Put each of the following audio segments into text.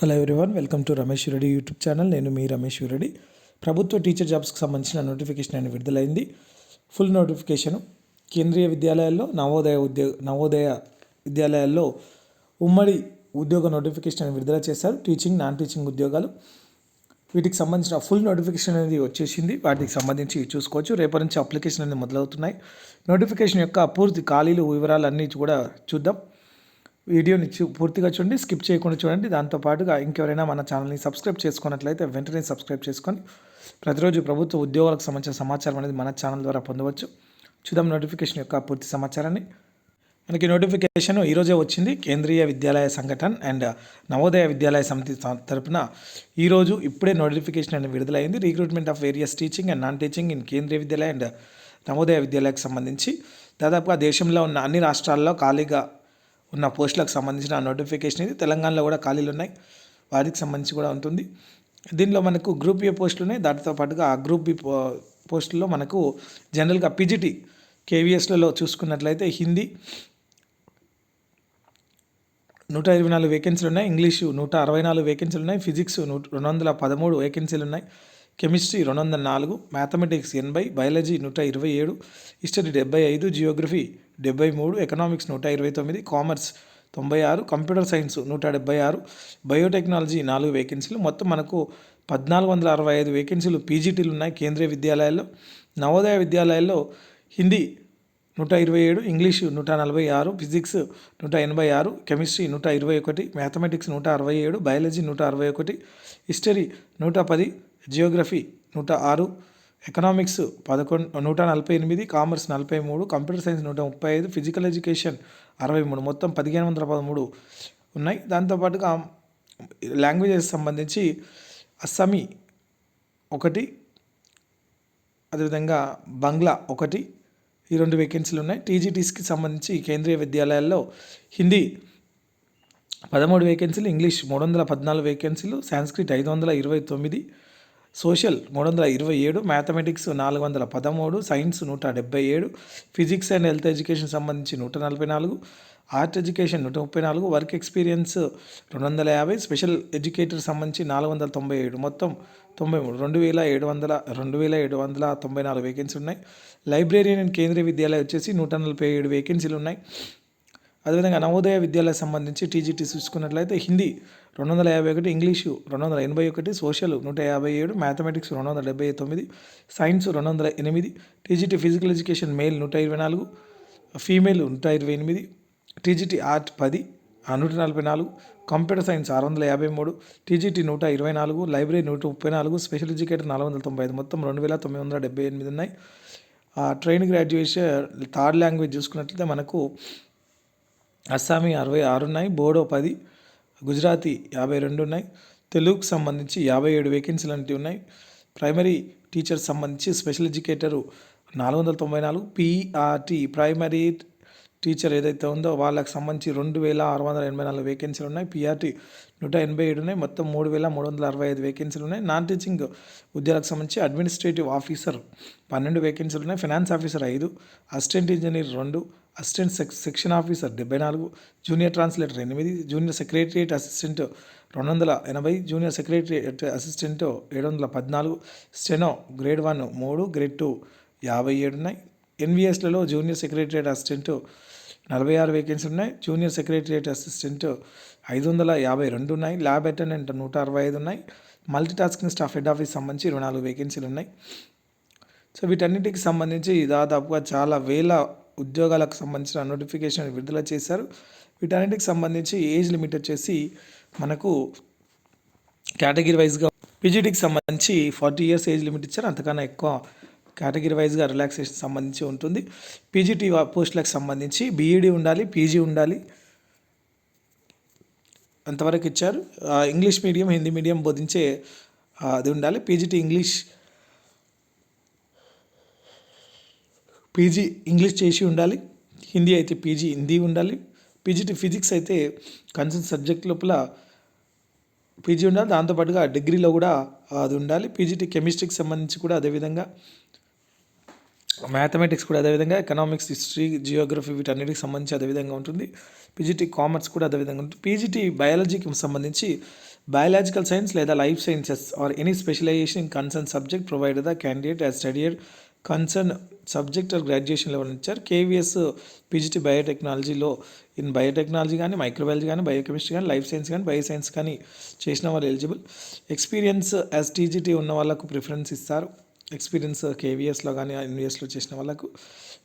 Hello everyone welcome to Ramesh Reddy YouTube channel నేను మీ రమేష్ రెడ్డి ప్రభుత్వ టీచర్ జాబ్స్కి సంబంధించిన నోటిఫికేషన్ అనేది విడుదలైంది. ఫుల్ నోటిఫికేషన్ కేంద్రీయ విద్యాలయాల్లో నవోదయ ఉద్యోగ నవోదయ విద్యాలయాల్లో ఉమ్మడి ఉద్యోగ నోటిఫికేషన్ అనేది విడుదల చేశారు. టీచింగ్ నాన్ టీచింగ్ ఉద్యోగాలు. వీటికి సంబంధించిన ఫుల్ నోటిఫికేషన్ అనేది వచ్చేసింది. వాటికి సంబంధించి చూసుకోవచ్చు. రేపటి నుంచి అప్లికేషన్ అనేది మొదలవుతున్నాయి. నోటిఫికేషన్ యొక్క పూర్తి ఖాళీలు వివరాలు అన్నీ కూడా చూద్దాం. వీడియోని చూ పూర్తిగా చూడండి స్కిప్ చేయకుండా చూడండి. దాంతోపాటుగా ఇంకెవరైనా మన ఛానల్ని సబ్స్క్రైబ్ చేసుకున్నట్లయితే వెంటనే సబ్స్క్రైబ్ చేసుకొని ప్రతిరోజు ప్రభుత్వ ఉద్యోగాలకు సంబంధించిన సమాచారం అనేది మన ఛానల్ ద్వారా పొందవచ్చు. చూద్దాం నోటిఫికేషన్ యొక్క పూర్తి సమాచారాన్ని. మనకి నోటిఫికేషన్ ఈరోజే వచ్చింది. కేంద్రీయ విద్యాలయ సంఘటన అండ్ నవోదయ విద్యాలయ సమితి త- తరపున ఈరోజు ఇప్పుడే నోటిఫికేషన్ అనేది విడుదలైంది. Recruitment of various teaching and non teaching in Kendriya Vidyalaya and Navodaya విద్యాలయకు సంబంధించి దాదాపుగా దేశంలో ఉన్న అన్ని రాష్ట్రాల్లో ఖాళీగా ఉన్న పోస్టులకు సంబంధించిన నోటిఫికేషన్ ఇది. తెలంగాణలో కూడా ఖాళీలు ఉన్నాయి. వారికి సంబంధించి కూడా ఉంటుంది. దీనిలో మనకు గ్రూప్ ఏ పోస్టులు ఉన్నాయి. దాటితో పాటుగా ఆ గ్రూప్ బి పోస్టుల్లో మనకు జనరల్గా పీజీటీ కేవీఎస్లలో చూసుకున్నట్లయితే హిందీ నూట ఇరవై నాలుగు వేకెన్సీలు ఉన్నాయి. ఇంగ్లీషు నూట అరవై నాలుగు వేకెన్సీలు ఉన్నాయి. ఫిజిక్స్ నూట రెండు వందల పదమూడు వేకెన్సీలు ఉన్నాయి. కెమిస్ట్రీ రెండు వందల నాలుగు. మ్యాథమెటిక్స్ ఎనభై. బయాలజీ నూట ఇరవై ఏడు. హిస్టరీ డెబ్బై ఐదు. జియోగ్రఫీ డెబ్బై మూడు ఎకనామిక్స్ నూట ఇరవై తొమ్మిది కామర్స్ తొంభై ఆరు కంప్యూటర్ సైన్స్ నూట డెబ్బై ఆరు బయోటెక్నాలజీ నాలుగు వేకెన్సీలు. మొత్తం మనకు పద్నాలుగు వందల అరవై ఐదు వేకెన్సీలు పీజీటీలు ఉన్నాయి కేంద్రీయ విద్యాలయాల్లో. నవోదయ విద్యాలయాల్లో హిందీ నూట ఇరవై ఏడు ఇంగ్లీషు నూట నలభై ఆరు ఫిజిక్స్ నూట ఎనభై ఆరు కెమిస్ట్రీ నూట ఇరవై ఒకటి మ్యాథమెటిక్స్ నూట అరవై ఏడు బయాలజీ నూట అరవై ఒకటి హిస్టరీ నూట పది జియోగ్రఫీ నూట ఆరు ఎకనామిక్స్ పదకొండు నూట నలభై ఎనిమిది కామర్స్ నలభై మూడు కంప్యూటర్ సైన్స్ నూట ముప్పై ఐదు ఫిజికల్ ఎడ్యుకేషన్ అరవై మూడు మొత్తం పదిహేను వందల పదమూడు ఉన్నాయి. దాంతోపాటుగా లాంగ్వేజెస్ సంబంధించి అస్సామీ ఒకటి అదేవిధంగా బంగ్లా ఒకటి ఈ రెండు వేకెన్సీలు ఉన్నాయి. టీజీటీస్కి సంబంధించి కేంద్రీయ విద్యాలయాల్లో హిందీ పదమూడు వేకెన్సీలు ఇంగ్లీష్ మూడు వందల పద్నాలుగు వేకెన్సీలు సాంస్క్రిట్ ఐదు వందల ఇరవై తొమ్మిది సోషల్ మూడు వందల ఇరవై ఏడు మ్యాథమెటిక్స్ నాలుగు వందల పదమూడు సైన్స్ నూట డెబ్బై ఏడు ఫిజిక్స్ అండ్ హెల్త్ ఎడ్యుకేషన్ సంబంధించి నూట నలభై నాలుగు ఆర్ట్ ఎడ్యుకేషన్ నూట ముప్పై నాలుగు వర్క్ ఎక్స్పీరియన్స్ రెండు వందల యాభై స్పెషల్ ఎడ్యుకేటర్ సంబంధించి నాలుగు వందల తొంభై ఏడు. మొత్తం తొంభై మూడు రెండు వేల ఏడు వందల రెండు వేల ఏడు వందల తొంభై నాలుగు వేకెన్సీ ఉన్నాయి. లైబ్రేరియన్ అండ్ కేంద్రీయ విద్యాలయం వచ్చేసి నూట నలభై ఏడు వేకెన్సీలు ఉన్నాయి. అదేవిధంగా నవోదయ విద్యాలయం సంబంధించి టీజీటీ చూసుకున్నట్లయితే హిందీ రెండు వందల యాభై ఒకటి ఇంగ్లీషు రెండు వందల ఎనభై ఒకటి సోషల్ నూట యాభై ఏడు మ్యాథమెటిక్స్ రెండు వందల డెబ్బై తొమ్మిది సైన్స్ రెండు వందల ఎనిమిది టీజీటీ ఫిజికల్ ఎడ్యుకేషన్ మేల్ నూట ఇరవై నాలుగు ఫీమేల్ నూట ఇరవై ఎనిమిది టీజీటీ ఆర్ట్ పది ఆ నూట నలభై నాలుగు కంప్యూటర్ సైన్స్ ఆరు వందల యాభై మూడు టీజీటీ నూట ఇరవై నాలుగు లైబ్రరీ నూట ముప్పై నాలుగు స్పెషల్ ఎడ్యుకేటర్ నాలుగు వందల తొంభై ఐదు మొత్తం రెండు వేల తొమ్మిది వందల డెబ్బై ఎనిమిది ఉన్నాయి. ఆ ట్రైన్ గ్రాడ్యుయేషన్ థర్డ్ లాంగ్వేజ్ చూసుకున్నట్లయితే మనకు అస్సామీ అరవై ఆరు ఉన్నాయి బోడో పది గుజరాతీ యాభై రెండు ఉన్నాయి తెలుగుకు సంబంధించి యాభై ఏడు వేకెన్సీలు అనేవి ఉన్నాయి. ప్రైమరీ టీచర్ సంబంధించి స్పెషల్ ఎడ్యుకేటరు నాలుగు వందల తొంభై నాలుగు పీఆర్టీ ప్రైమరీ టీచర్ ఏదైతే ఉందో వాళ్ళకి సంబంధించి రెండు వేల ఆరు వందల ఎనభై నాలుగు వేకెన్సీలు ఉన్నాయి. పీఆర్టీ నూట ఎనభై ఏడు ఉన్నాయి మొత్తం మూడు వేల మూడు వందల అరవై ఐదు వేకెన్సీలు ఉన్నాయి. నాన్ టీచింగ్ ఉద్యోగాలకు సంబంధించి అడ్మినిస్ట్రేటివ్ ఆఫీసర్ పన్నెండు వేకెన్సీలు ఉన్నాయి ఫినాన్స్ ఆఫీసర్ ఐదు అసిస్టెంట్ ఇంజనీర్ రెండు అసిస్టెంట్ సెక్ సెక్షన్ ఆఫీసర్ డెబ్బై నాలుగు జూనియర్ ట్రాన్స్లేటర్ ఎనిమిది జూనియర్ సెక్రటరియట్ అసిస్టెంట్ రెండు వందల ఎనభై జూనియర్ సెక్రటరియట్ అసిస్టెంట్ ఏడు వందల పద్నాలుగు స్టెనో గ్రేడ్ వన్ మూడు గ్రేడ్ టూ యాభై ఏడు ఉన్నాయి. ఎన్విఎస్లలో జూనియర్ సెక్రటరియట్ అసిస్టెంట్ నలభై ఆరు వేకెన్సీ ఉన్నాయి. జూనియర్ సెక్రటరియట్ అసిస్టెంట్ ఐదు వందల యాభై రెండు ఉన్నాయి. ల్యాబ్ అటెండెంట్ నూట అరవై ఐదు ఉన్నాయి. Multi tasking staff head office సంబంధించి ఇరవై నాలుగు వేకెన్సీలు ఉన్నాయి. సో వీటన్నిటికి సంబంధించి దాదాపుగా చాలా వేల ఉద్యోగాలకు సంబంధించిన నోటిఫికేషన్ విడుదల చేశారు. వీటన్నిటికి సంబంధించి ఏజ్ లిమిట్ వచ్చేసి మనకు కేటగిరీ వైజ్గా పీజీటీకి సంబంధించి ఫార్టీ ఇయర్స్ ఏజ్ లిమిట్ ఇచ్చారు. అంతకన్నా ఎక్కువ కేటగిరీ వైజ్గా రిలాక్సేషన్ సంబంధించి ఉంటుంది. పీజీటీ పోస్టులకు సంబంధించి బీఈడీ ఉండాలి పీజీ ఉండాలి అంతవరకు ఇచ్చారు. ఇంగ్లీష్ మీడియం హిందీ మీడియం బోధించే అది ఉండాలి. పీజీటీ ఇంగ్లీష్ పీజీ ఇంగ్లీష్ చేసి ఉండాలి హిందీ అయితే పీజీ హిందీ ఉండాలి పీజీటీ ఫిజిక్స్ అయితే కన్సర్న్ సబ్జెక్ట్ లోపల పీజీ ఉండాలి దాంతోపాటుగా డిగ్రీలో కూడా అది ఉండాలి. పీజీటీ కెమిస్ట్రీకి సంబంధించి కూడా అదేవిధంగా మ్యాథమెటిక్స్ కూడా అదేవిధంగా ఎకనామిక్స్ హిస్టరీ జియోగ్రఫీ వీటన్నిటికి సంబంధించి అదేవిధంగా ఉంటుంది. పీజీటీ కామర్స్ కూడా అదేవిధంగా ఉంటుంది. పీజీటీ బయాలజీకి సంబంధించి బయాలజికల్ సైన్స్ లేదా life sciences or any specialisation in concern subject provide the candidate as studied concern subject graduation level ఇచ్చారు. కేవీఎస్ పీజీటీ బయోటెక్నాలజీలో ఇన్ బయోటెక్నాలజీ కానీ మైక్రోబయాలజీ కానీ బయోకెమిస్ట్రీ కానీ లైఫ్ సైన్స్ కానీ బయో సైన్స్ కానీ చేసిన వాళ్ళు ఎలిజిబుల్ ఎక్స్పీరియన్స్ యాజ్ టీజీటీ ఉన్న వాళ్ళకు ప్రిఫరెన్స్ ఇస్తారు. ఎక్స్పీరియన్స్ కేవీఎస్లో కానీ ఎన్విఎస్లో చేసిన వాళ్ళకు.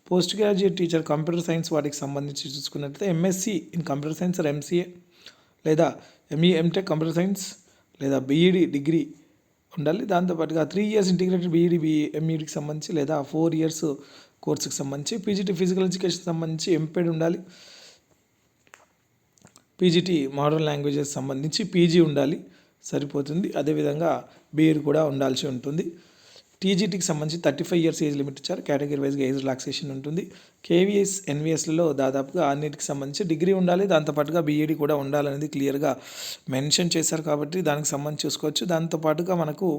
Post graduate teacher computer science వాటికి సంబంధించి చూసుకున్నట్లయితే MSc in computer science MCA లేదా ఎంఈ ఎంటెక్ కంప్యూటర్ సైన్స్ లేదా బీఈడి డిగ్రీ ఉండాలి. దాంతోపాటుగా three years integrated BEd B ఎంఈడికి సంబంధించి లేదా ఫోర్ ఇయర్స్ కోర్సుకి సంబంధించి పీజీటీ ఫిజికల్ ఎడ్యుకేషన్ సంబంధించి ఎంపేడ్ ఉండాలి. పీజీటీ మోడర్న్ లాంగ్వేజెస్ సంబంధించి పీజీ ఉండాలి. సరిపోతుంది. అదేవిధంగా బీఈడి కూడా ఉండాల్సి ఉంటుంది. టీజీటీకి సంబంధించి thirty five years age limit ఇచ్చారు. కేటగిరీ వైజ్గా ఏజ్ రిలాక్సేషన్ ఉంటుంది. కేవీఎస్ ఎన్విఎస్లలో దాదాపుగా అన్నిటికి సంబంధించి డిగ్రీ ఉండాలి. దాంతోపాటుగా బీఈడి కూడా ఉండాలనేది క్లియర్గా మెన్షన్ చేశారు కాబట్టి దానికి సంబంధించి చూసుకోవచ్చు. దాంతోపాటుగా మనకు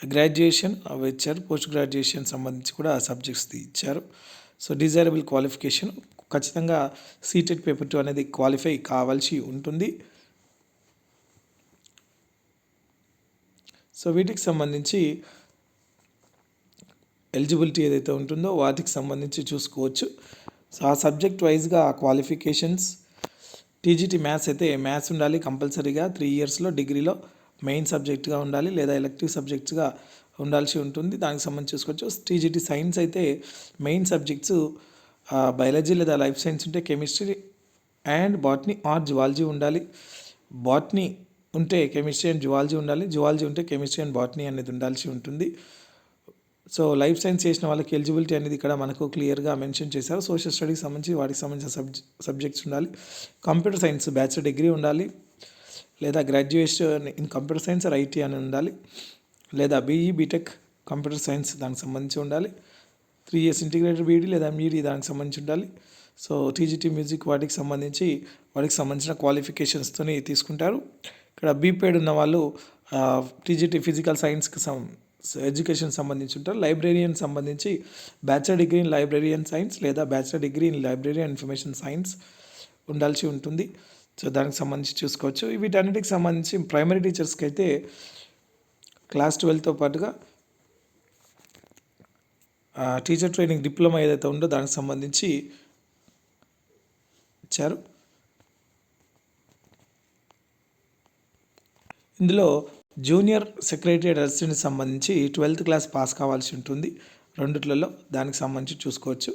గ్రాడ్యుయేషన్ అవి ఇచ్చారు. పోస్ట్ గ్రాడ్యుయేషన్ సంబంధించి కూడా సబ్జెక్ట్స్ ఇచ్చారు. సో డిజైరబుల్ క్వాలిఫికేషన్ ఖచ్చితంగా సీటెడ్ పేపర్ టూ అనేది క్వాలిఫై కావాల్సి ఉంటుంది. సో వీటికి సంబంధించి ఎలిజిబిలిటీ ఏదైతే ఉంటుందో వాటికి సంబంధించి చూసుకోవచ్చు. సో ఆ సబ్జెక్ట్ వైజ్గా ఆ క్వాలిఫికేషన్స్ టీజీటీ మ్యాథ్స్ అయితే మ్యాథ్స్ ఉండాలి కంపల్సరీగా త్రీ ఇయర్స్లో డిగ్రీలో మెయిన్ సబ్జెక్ట్గా ఉండాలి లేదా ఎలక్టివ్ సబ్జెక్ట్స్గా ఉండాల్సి ఉంటుంది. దానికి సంబంధించి చూసుకోవచ్చు. టీజీటీ సైన్స్ అయితే మెయిన్ సబ్జెక్ట్స్ బయాలజీ లేదా లైఫ్ సైన్స్ ఉంటే chemistry and botany or zoology ఉండాలి. బాట్నీ ఉంటే కెమిస్ట్రీ అండ్ జువాలజీ ఉండాలి. జువాలజీ ఉంటే కెమిస్ట్రీ అండ్ బాటనీ అనేది ఉండాల్సి ఉంటుంది. సో లైఫ్ సైన్స్ చేసిన వాళ్ళకి ఎలిజిబిలిటీ అనేది ఇక్కడ మనకు క్లియర్గా మెన్షన్ చేశారు. సోషల్ స్టడీకి సంబంధించి వాటికి సంబంధించిన సబ్జె సబ్జెక్ట్స్ ఉండాలి. కంప్యూటర్ సైన్స్ బ్యాచిలర్ డిగ్రీ ఉండాలి. లేదా graduation in computer science or IT అని ఉండాలి. లేదా బీఈ బీటెక్ కంప్యూటర్ సైన్స్ దానికి సంబంధించి ఉండాలి. త్రీ ఇయర్స్ ఇంటిగ్రేటెడ్ బీఈడి లేదా మీడి దానికి సంబంధించి ఉండాలి. సో టీజీటీ మ్యూజిక్ వాటికి సంబంధించి వాటికి సంబంధించిన క్వాలిఫికేషన్స్తోని తీసుకుంటారు. ఇక్కడ బీపేడ్ ఉన్న వాళ్ళు టీజీటీ ఫిజికల్ సైన్స్కి సం ఎడ్యుకేషన్ సంబంధించి ఉంటారు. లైబ్రేరియన్ సంబంధించి bachelor degree in librarian science లేదా bachelor degree in library and information science ఉండాల్సి ఉంటుంది. సో దానికి సంబంధించి చూసుకోవచ్చు. వీటన్నిటికి సంబంధించి ప్రైమరీ టీచర్స్కి అయితే క్లాస్ ట్వెల్వ్తో పాటుగా టీచర్ ట్రైనింగ్ డిప్లొమా ఏదైతే ఉందో దానికి సంబంధించి ఇచ్చారు. ఇందులో జూనియర్ సెక్రటరియట్ అసిస్టెంట్కి సంబంధించి ట్వెల్త్ క్లాస్ పాస్ కావాల్సి ఉంటుంది. రెండిట్లలో దానికి సంబంధించి చూసుకోవచ్చు.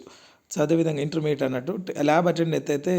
సో అదేవిధంగా ఇంటర్మీడియట్ అన్నట్టు ల్యాబ్ అటెండ్ అయితే